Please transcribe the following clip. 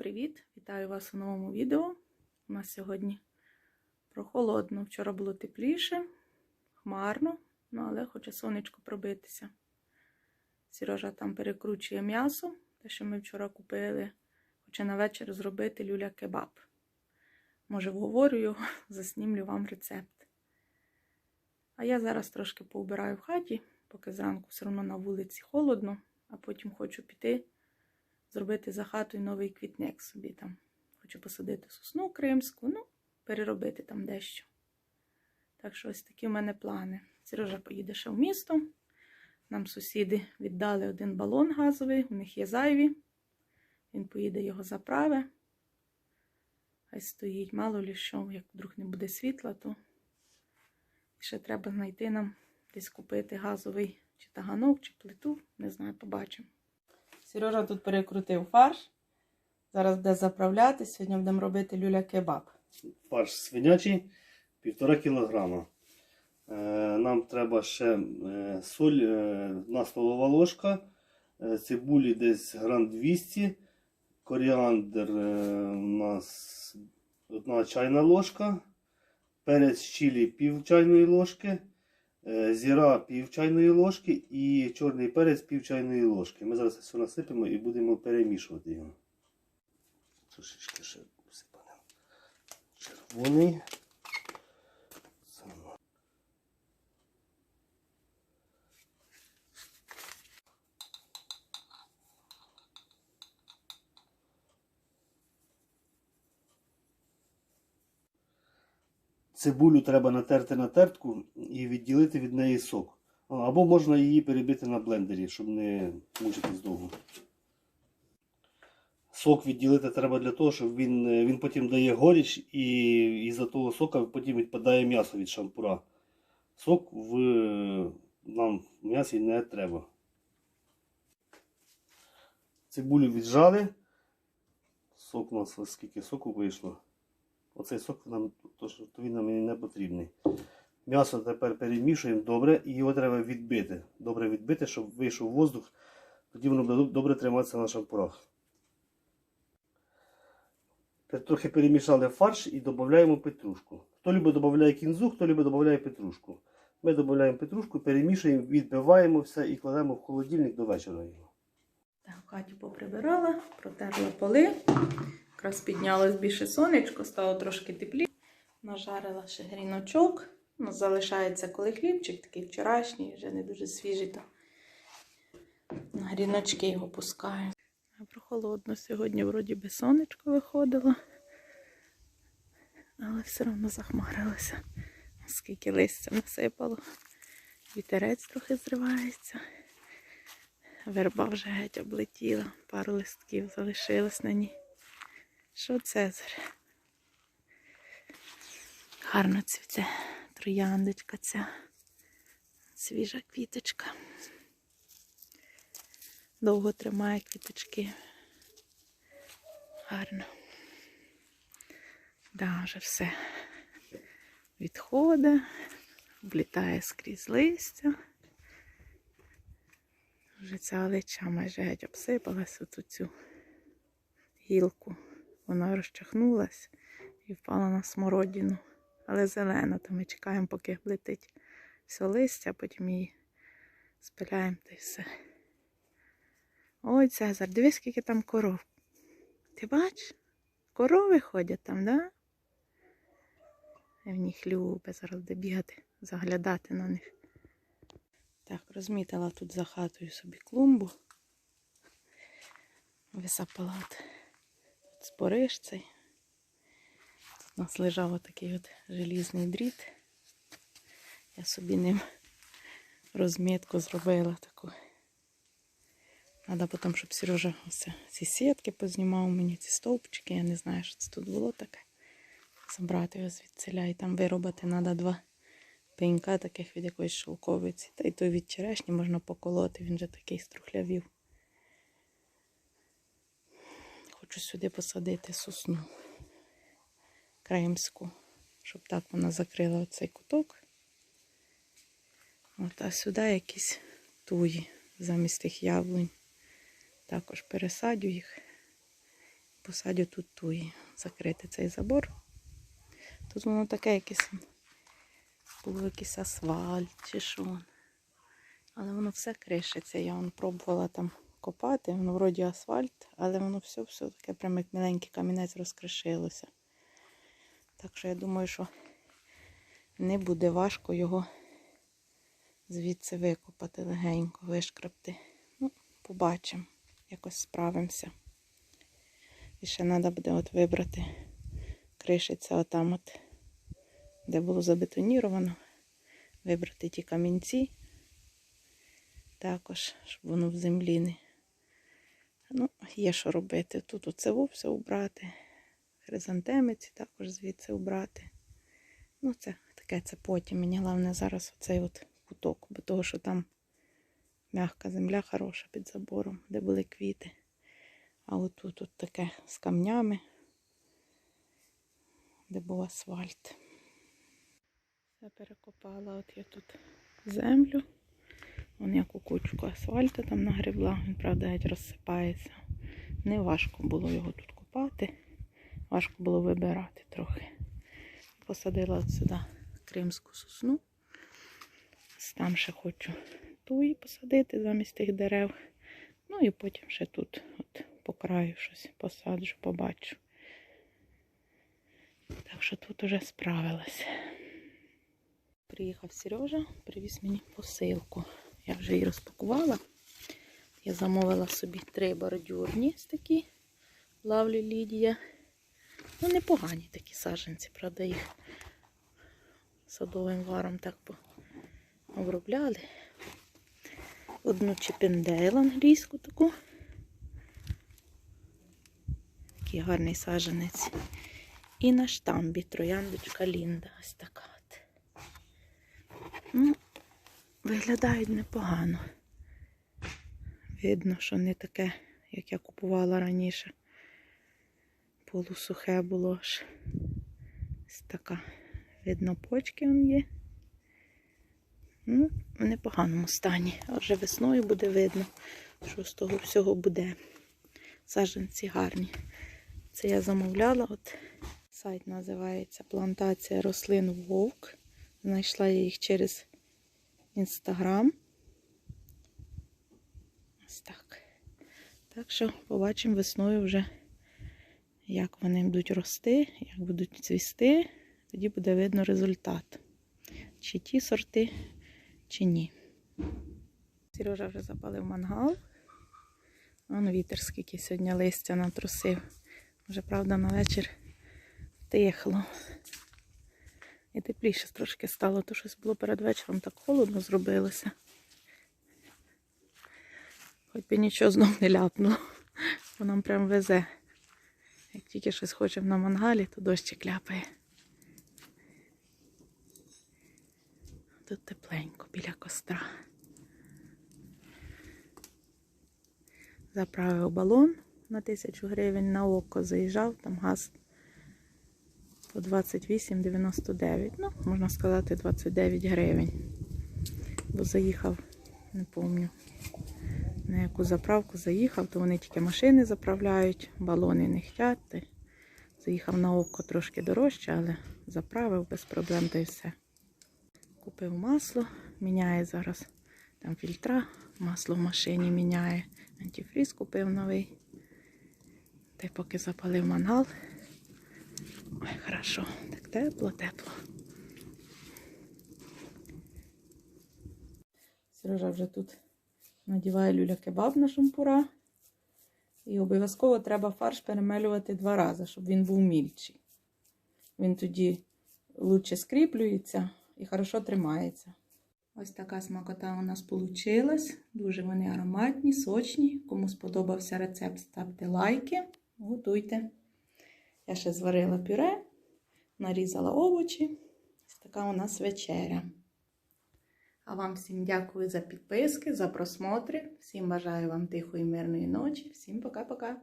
привіт! Вітаю вас у новому відео. У нас сьогодні прохолодно. Вчора було тепліше, хмарно, ну але хоче сонечко пробитися. Сережа там перекручує м'ясо, те, що ми вчора купили. Хоче на вечір зробити люля кебаб. Може, вговорю його, заснімлю вам рецепт. А я зараз трошки поубираю в хаті, поки зранку все одно на вулиці холодно, а потім хочу піти зробити за хатою новий квітник собі там. Хочу посадити сосну кримську, ну, переробити там дещо. Так що ось такі в мене плани. Сережа поїде ще в місто. Нам сусіди віддали один балон газовий, у них є зайві. Він поїде його заправи. Хай стоїть, мало лі як вдруг не буде світла, то ще треба знайти нам десь купити газовий чи таганок, чи плиту. Не знаю, побачимо. Сережа тут перекрутив фарш. Зараз буде заправляти. Сьогодні будемо робити люля-кебаб. Фарш свинячий півтора кілограма. Е, Нам треба ще е, соль, е, одна столова ложка, е, цибулі десь грам 200, коріандр е, у нас одна чайна ложка, перець чилі пів чайної ложки, е, зіра пів чайної ложки і чорний перець пів чайної ложки. Ми зараз все насипемо і будемо перемішувати його. Трошечки ще всипаємо. Червоний. Цибулю треба натерти на тертку і відділити від неї сок. Або можна її перебити на блендері, щоб не мучитись довго. Сок відділити треба для того, щоб він, він потім дає горіч і із-за того сока потім відпадає м'ясо від шампура. Сок в нам м'ясі не треба. Цибулю віджали. Сок у нас скільки соку вийшло. Оцей сок нам то, що, він нам потрібний. М'ясо тепер перемішуємо добре і його треба відбити. Добре відбити, щоб вийшов воздух, тоді воно буде добре триматися на шампурах. Трохи перемішали фарш і додаємо петрушку. Хто любить додає кінзу, хто любить додає петрушку. Ми додаємо петрушку, перемішуємо, відбиваємо все і кладемо в холодильник до вечора його. Так, хаті поприбирала, протерла поли. Якраз піднялось більше сонечко, стало трошки тепліше. Нажарила ще гріночок. У нас залишається коли хлібчик, такий вчорашній, вже не дуже свіжий, то на гріночки його пускаю. Прохолодно сьогодні, вроді би, сонечко виходило, але все одно захмарилося. Скільки листя насипало. Вітерець трохи зривається. Верба вже геть облетіла, пару листків залишилось на ній. Що Цезар? Гарно цвіте трояндочка ця. Свіжа квіточка. Довго тримає квіточки. Гарно. Да, вже все відходить, облітає скрізь листя. Вже ця лича майже геть обсипалась оту цю гілку. Вона розчахнулась і впала на смородину. Але зелена, то ми чекаємо, поки летить все листя, потім її спиляємо та й все. Ой, Цезар, дивись, скільки там коров. Ти бачиш? Корови ходять там, да? Я в них любить зараз де бігати, заглядати на них. Так, розмітила тут за хатою собі клумбу. Висапала от спориш цей. У нас лежав отакий от желізний дріт. Я собі ним розмітку зробила таку. Треба потім, щоб Сережа оце, ці сітки познімав мені, ці стовпчики. Я не знаю, що це тут було таке. Забрати його звідсиля і там виробити треба два пенька таких від якоїсь шовковиці. Та й той від черешні можна поколоти, він же такий струхлявів. Хочу сюди посадити сосну кримську, щоб так вона закрила оцей куток. От, а сюди якісь туї замість тих яблунь. Також пересадю їх Посадю тут туї, закрити цей забор. Тут воно таке якесь було якийсь асфальт чи що. Але воно все кришиться. Я вон пробувала там копати, воно вроді асфальт, але воно все, все таке прям як миленький камінець розкришилося. Так що я думаю, що не буде важко його звідси викопати легенько, вишкрабти. Ну, побачимо, якось справимося. І ще треба буде от вибрати кришиться отам от, де було забетоніровано. Вибрати ті камінці. Також, щоб воно в землі не. Ну, є що робити. Тут оце все убрати. Хризантемиці також звідси убрати. Ну, це таке це потім. Мені головне зараз оцей от куток, бо того, що там м'яка земля хороша під забором, де були квіти. А отут тут таке з камнями, де був асфальт. Все перекопала от я тут землю. Вон яку кучку асфальту там нагребла. Він, правда, геть розсипається. Не важко було його тут копати. Важко було вибирати трохи. Посадила сюди кримську сосну. Там ще хочу туї посадити замість тих дерев. Ну і потім ще тут от по краю щось посаджу, побачу. Так що тут уже справилась. Приїхав Сережа, привіз мені посилку. Я вже її розпакувала. Я замовила собі три бордюрні з такі лавлі Лідія. Ну, непогані такі саджанці, правда, їх садовим варом так обробляли. Одну чіпендейл англійську таку. Такий гарний саджанець. І на штамбі трояндочка Лінда. Ось така от. Ну, виглядають непогано. Видно, що не таке, як я купувала раніше. Полусухе було ж. Ось така. Видно, почки он є. Ну, в непоганому стані. А вже весною буде видно, що з того всього буде. Саджанці гарні. Це я замовляла. От сайт називається Плантація рослин Вовк. Знайшла я їх через інстаграм. Ось так. Так що побачимо весною вже, як вони будуть рости, як будуть цвісти. Тоді буде видно результат. Чи ті сорти, чи ні. Сережа вже запалив мангал. Вон вітер скільки сьогодні листя натрусив. Вже, правда, на вечір тихло. І тепліше трошки стало, то щось було перед вечором так холодно зробилося. Хоч би нічого знов не ляпнуло, бо нам прям везе. Як тільки щось хочемо на мангалі, то дощик ляпає. Тут тепленько біля костра. Заправив балон на тисячу гривень на око заїжджав, там газ по 28,99. Ну, можна сказати, 29 гривень. Бо заїхав, не пам'ятаю, на яку заправку заїхав, то вони тільки машини заправляють, балони не хочуть. Заїхав на око трошки дорожче, але заправив без проблем та й все. Купив масло, міняє зараз там фільтра, масло в машині міняє. Антифріз купив новий. Та й поки запалив мангал. Ой, хорошо, так тепло, тепло. Сережа вже тут надіває люля кебаб на шампура. І обов'язково треба фарш перемелювати два рази, щоб він був мільчий. Він тоді лучше скріплюється і хорошо тримається. Ось така смакота у нас вийшла. Дуже вони ароматні, сочні. Кому сподобався рецепт, ставте лайки, готуйте. Я ще зварила пюре, нарізала овочі. Ось така у нас вечеря. А вам всім дякую за підписки, за просмотри. Всім бажаю вам тихої, мирної ночі. Всім пока-пока.